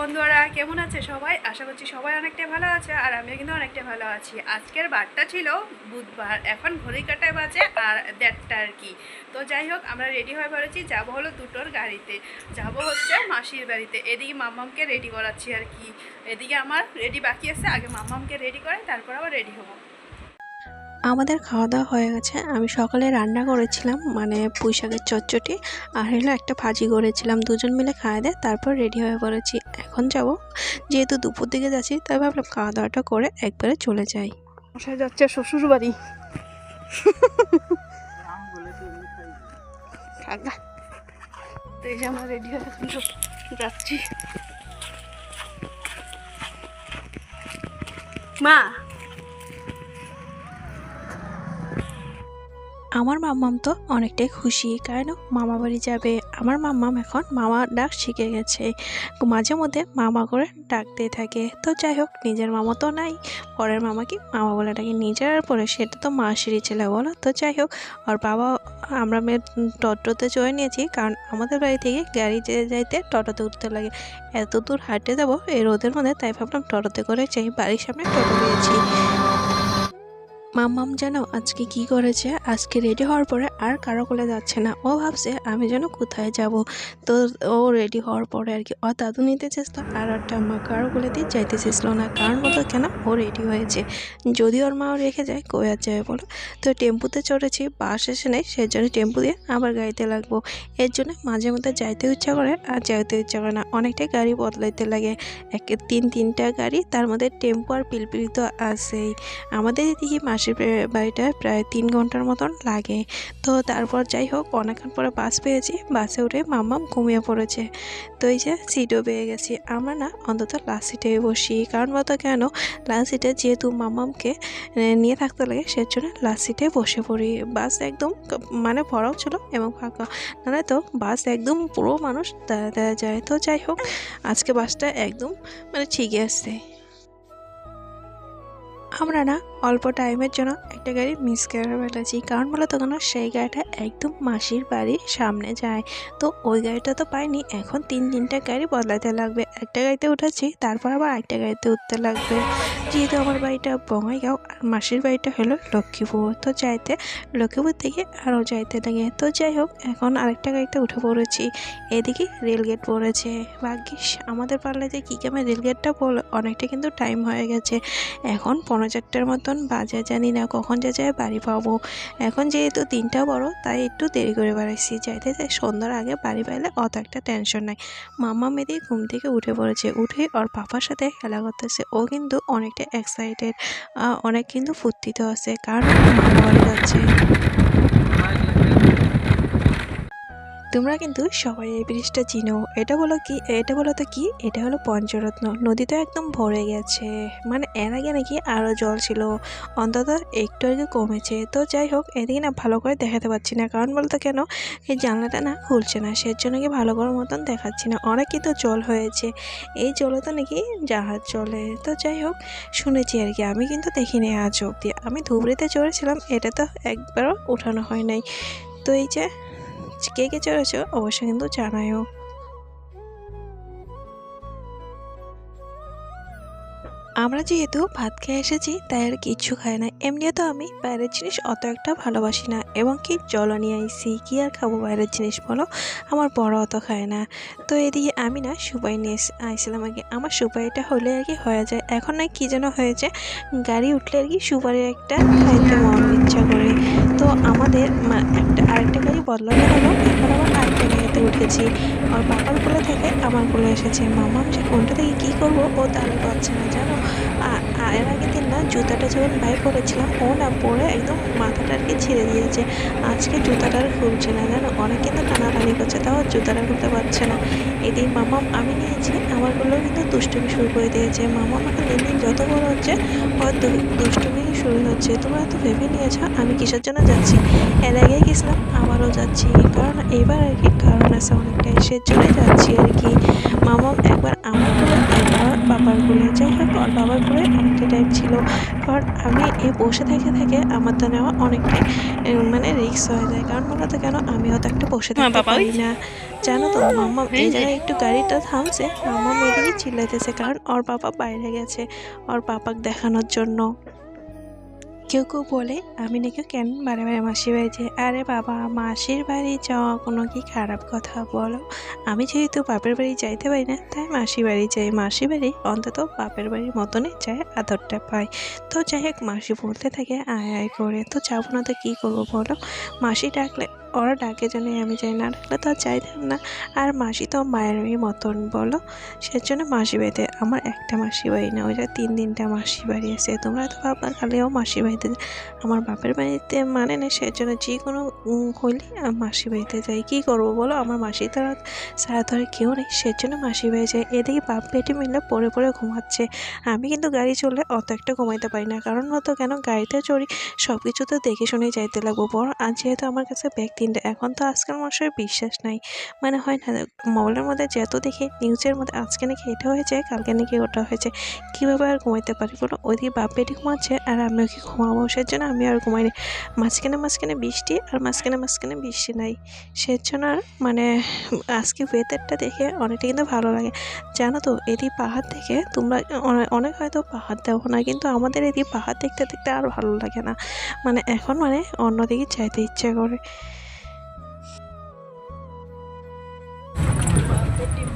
বন্ধুরা, কেমন আছে সবাই? আশা করছি সবাই অনেকটাই ভালো আছে আর আমিও কিন্তু অনেকটাই ভালো আছি। আজকের বারটা ছিল বুধবার, এখন ঘড়ি কাটায় বাজে আর দেড়টা আর কি। তো যাই হোক, আমরা রেডি হয়ে পড়েছি, যাব হলো দুটোর গাড়িতে। যাব হচ্ছে মাসির বাড়িতে। এদিকে মামামকে রেডি করাচ্ছি আর কি। এদিকে আমার রেডি বাকি আছে, আগে মামামকে রেডি করে তারপর আবার রেডি হব। আমাদের খাওয়া দাওয়া হয়ে গেছে। আমি সকালে রান্না করেছিলাম মানে পুঁই শাকের চচ্চটি আর হলো একটা ভাজি করেছিলাম। দুজন মিলে খাওয়া দেয়, তারপর রেডি হয়ে পড়েছি। এখন যাব, যেহেতু দুপুর দিকে যাচ্ছি, তাই ভাবলাম খাওয়া দাওয়াটা করে একবারে চলে যাই। মশাই যাচ্ছে শ্বশুর বাড়ি রেডি হয়ে যাচ্ছি। মা! আমার মাম্মাম তো অনেকটাই খুশি, কারণ মামা বাড়ি যাবে। আমার মাম্মাম এখন মামা ডাক শিখে গেছে। মাঝে মধ্যে মামা করে ডাকতে থাকে। তো যাই হোক, নিজের মামা তো নাই। পরের মামাকে মামা বলে ডাকে। নিজের পরে সেটা তো মাসিরই ছেলে, বলো? তো যাই হোক আর বাবা, আমরা মেয়ে টটোতে চড়ে নিয়েছি, কারণ আমাদের বাড়ি থেকে গাড়ি যেতে যাইতে টটোতে উঠতে লাগে। এত দূর হাঁটতে যাব এই রোদের মধ্যে, তাই ভাবলাম টোটোতে করে যাই। বাড়ির সামনে টোটো পেয়েছি। মাম্মাম যেন আজকে কি করেছে? আজকে রেডি হওয়ার পরে আর কারও কোলে যাচ্ছে না। ও ভাবছে, আমি যেন কোথায় যাব? তো ও রেডি হওয়ার পরে আর কি ও দাদু নিতে চেষ্টা আর ওর ঠাম্মা কারও কোলে দিয়ে যাইতে চেয়েছিল না। কারণ মতো কেন? ও রেডি হয়েছে। যদি ওর মাও রেখে যায়, কই আর যাবে বলো? তো টেম্পুতে চড়েছি, বাস এসে নেই, সেই জন্য টেম্পু দিয়ে আবার গাড়িতে লাগবো। এর জন্য মাঝে মধ্যে যাইতে ইচ্ছা করে আর যাইতে ইচ্ছা করে না। অনেকটাই গাড়ি বদলাইতে লাগে। এক তিন, তিনটা গাড়ি, তার মধ্যে টেম্পু আর পিলপিলি তো আছেই। আমাদের এদিকে মাসির বাড়িটা প্রায় তিন ঘণ্টার মতন লাগে। তো তারপর যাই হোক, অনেকক্ষণ পরে বাস পেয়েছি। বাসে উঠে মাম্মাম ঘুমিয়ে পড়েছে। তো এই যে সিটও পেয়ে গেছি। আমরা না অন্তত লাস্ট সিটে বসি। কারণ মতো কেন? লাস্ট সিটে যেহেতু মাম্মামকে নিয়ে থাকতে লাগে, সেজন্য লাস্ট সিটে বসে পড়ি। বাস একদম মানে ভরাও ছিল এবং ফাঁকা। নাহলে তো বাস একদম পুরো মানুষ দাঁড়া যায়। তো যাই হোক, আজকে বাসটা একদম মানে ঠিকই আসছে। আমরা না অল্প টাইমের জন্য একটা গাড়ি মিস করে ফেলেছি। কারণ বলো তখন সেই গাড়িটা একদম মাসির বাড়ির সামনে যায়। তো ওই গাড়িটা তো পাইনি, এখন তিন তিনটা গাড়ি বদলাতে লাগবে। একটা গাড়িতে উঠেছি তারপর আবার একটা গাড়িতে উঠতে লাগবে। যেহেতু আমার বাড়িটা বঙ্গাইগাঁও, আর মাসির বাড়িটা হলো লক্ষ্মীপুর। তো যাইতে লক্ষ্মীপুর থেকে আরও যাইতে লাগে। তো যাই হোক, এখন আরেকটা গাড়িতে উঠে পড়েছি। এদিকে রেলগেট পড়েছে। ভাগ্যিস, আমাদের পাল্লাতে কী কেমন রেলগেটটা পড়ল, অনেকটা কিন্তু টাইম হয়ে গেছে। এখন পনেরো চারটার মতন বাজে জানি না কখন যে যায় বাড়ি পাবো। এখন যেহেতু দিনটা বড়, তাই একটু দেরি করে বেড়াইছি। যাইতে যাই, সন্ধ্যার আগে বাড়ি পাইলে অত একটা টেনশন নাই। মামা মেয়েদের ঘুম থেকে উঠে পড়েছে। উঠে ওর পাপার সাথে খেলা করতেছে। ও কিন্তু অনেকটা এক্সাইটেড অনেক কিন্তু ফুর্তিতে আছে। কারণ যাচ্ছে। তোমরা কিন্তু সবাই এই ব্রিজটা চিনো। এটা বলো কি, এটা বলো তো কি, এটা হলো পঞ্চরত্ন। নদীতে একদম ভরে গেছে। মানে এর আগে নাকি আরও জল ছিল। অন্তত একটু আগে কমেছে। তো যাই হোক, এদিকে না ভালো করে দেখাতে পারছি না। কারণ বলতো কেন, এই জানলাটা না খুলছে না। সের জন্য কি ভালো করার মতন দেখাচ্ছি না। অনেক কিন্তু জল হয়েছে। এই জলে তো নাকি জাহাজ চলে। তো যাই হোক, শুনেছি আর কি। আমি কিন্তু দেখিনি আজ অবধি। আমি ধুবড়িতে চড়েছিলাম। এটা তো একবারও ওঠানো হয় নাই। তো এই যে কে কে চড়েছো অবশ্যই কিন্তু জানায়ও। আমরা যেহেতু ভাত খেয়ে এসেছি, তাই আর কিচ্ছু খাই না। এমনিও তো আমি বাইরের জিনিস অত একটা ভালোবাসি না। এবং কি জলও নিয়ে আইসি, কী আর খাব বাইরের জিনিস বলো? আমার বড় অত খায় না। তো এদিকে আমি না সুপাই নিয়ে আইছিলাম আগে। আমার সুপারিটা হলে আর কি হয়ে যায়। এখন না কি যেন হয়েছে, গাড়ি উঠলে আর কি সুপারির একটা খাইতে মন ইচ্ছা করে। তো আমাদের একটা আরেকটা গাড়ি বদলানো হলো। এখন গাড়িতে উঠেছি। আর বাবার কোলে থেকে আমার কোলে এসেছে, মামা যে কোনটা থেকে কী করব? ও তাহলে পাচ্ছে না জানো? এর আগের দিন না জুতাটা যখন বাই পরেছিলাম ও না পরে একদম মাথাটা আর কি ছিঁড়ে দিয়েছে। আজকে জুতাটা আর খুলছে না, জানো? অনেক কিন্তু টানাটানি করছে, তাও জুতাটা খুলতে পারছে না। এদিন মামা আমি নিয়েছি, আমারগুলো কিন্তু দুষ্টুমি শুরু করে দিয়েছে। মামা আমাকে দিন দিন যত বড় হচ্ছে দু- দুষ্টুমি শুরু হচ্ছে। তোমরা তো ভেবে নিয়েছ, আমি কিসের জন্য যাচ্ছি? এর আগেই গেছিলাম, আবারও যাচ্ছি। কারণ এবার আর কি কারণ আছে অনেকটাই, সে সেজন্যই যাচ্ছি আর কি। মামা বাবার বাবার যাই হোক বাবার কোলে অনেকটা টাইম ছিল। কারণ আমি এই বসে থেকে থেকে আমার তো নেওয়া অনেকটাই মানে রিক্স হয়ে যায়। কারণ মূলত কেন আমি হয়তো একটা বসে থাকতে পারি না। জানো তো মাম্মা এই জায়গায় একটু গাড়িটা থামছে মাম্মা মেয়েদিকে চিল্লাইতেছে। কারণ ওর বাবা বাইরে গেছে ওর বাবাকে দেখানোর জন্য। কেউ কেউ বলে, আমি নাকি কেন বারে বারে মাসির বাড়ি যাই? আরে বাবা, মাসির বাড়ি যাওয়া কোনো কি খারাপ কথা বলো? আমি যেহেতু বাপের বাড়ি যাইতে পারি না, তাই মাসি বাড়ি যাই। মাসি বাড়ি অন্তত বাপের বাড়ির মতনই যায় আদরটা পাই। তো যাই হোক, মাসি বলতে থাকে, আয় আয় করে। তো যাব না তো কী করব বলো? মাসি ডাকলে ওরা ডাকে জন্য আমি যাই, না ডাকলে তো আর চাইতাম না। আর মাসি তো মায়েরই মতন, বলো? সেজন্য মাসি বাড়িতে, আমার একটা মাসি বাড়ি না, ওই যে তিন তিনটা মাসি বাড়ি আছে। তোমরা তো ভাববা খালিও মাসি বাড়িতে যায়। আমার বাপের বাড়িতে মানে না, সেজন্য যে কোনো হইলে মাসি বাড়িতে যাই। কী করব বলো? আমার মাসি তো সারা ধরে কেউ নেই, সেজন্য মাসি বাড়ি যাই। এদিকে বাপ বেটি মিলে পরে পরে ঘুমাচ্ছে। আমি কিন্তু গাড়ি চললে অত একটা ঘুমাইতে পারি না, কারণ মতো কেন গাড়িতে চড়ি সব কিছু তো দেখে শুনেই যাইতে লাগবো। বড় আর যেহেতু আমার কাছে ব্যাগ তিনটে এখন তো আজকাল মানুষের বিশ্বাস নাই। মানে হয় না মোবাইলের মধ্যে যত দেখি নিউজের মধ্যে আজকে নাকি এটা হয়েছে, কালকে নাকি ওটা হয়েছে, কীভাবে আর ঘুমাইতে পারি বলো? ওইদিকে বাপ বেটি ঘুমাচ্ছে আর আমি ওকে ঘুমাবো? সেজন্য আমি আর ঘুমাইনি মাঝখানে মাঝখানে বৃষ্টি আর মাঝখানে মাঝখানে বৃষ্টি নাই। সেজন্য আর মানে আজকে ওয়েদারটা দেখে অনেকটা কিন্তু ভালো লাগে। জানো তো এদিকে পাহাড় থেকে তোমরা অনেক হয়তো পাহাড় দেখো না, কিন্তু আমাদের এদিকে পাহাড় দেখতে দেখতে আর ভালো লাগে না। মানে এখন মানে অন্যদিকে চাইতে ইচ্ছে করে। 50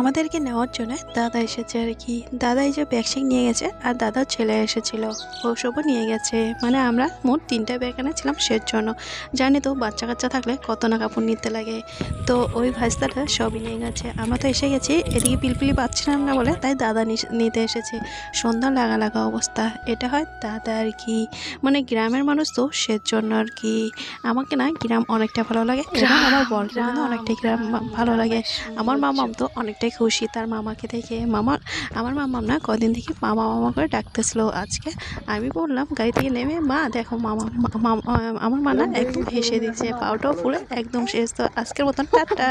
আমাদেরকে নেওয়ার জন্য দাদা এসেছে আর কি। দাদা এই যে ব্যাগ শ্যাগ নিয়ে গেছে আর দাদার ছেলে এসেছিল। ওসবও নিয়ে গেছে। মানে আমরা মোট তিনটা ব্যাগ এনেছিলাম সের জন্য জানি তো বাচ্চা কাচ্চা থাকলে কত না কাপড় নিতে লাগে। তো ওই ভাজদাটা সবই নিয়ে গেছে। আমরা তো এসে গেছি এদিকে পিলপিলি পাচ্ছিলাম না বলে তাই দাদা নিতে এসেছে। সন্ধ্যা লাগা লাগা অবস্থা। এটা হয় দাদা আর কি। মানে গ্রামের মানুষ তো সের জন্য আর কি। আমাকে না গ্রাম অনেকটা ভালো লাগে। এবং আমার কিন্তু অনেকটাই গ্রাম ভালো লাগে। আমার মামাম তো অনেকটাই খুশি, তার মামাকে দেখে। মামা, আমার মামা না কদিন থেকে মামা মামা করে ডাকতেছিল আজকে। আমি বললাম, গাড়ি থেকে নেমে, মা, দেখো মামা আমার মা না একদম হেসে দিচ্ছে পাউটাও ফুলে একদম শেষ তো আজকের মতন টাটা।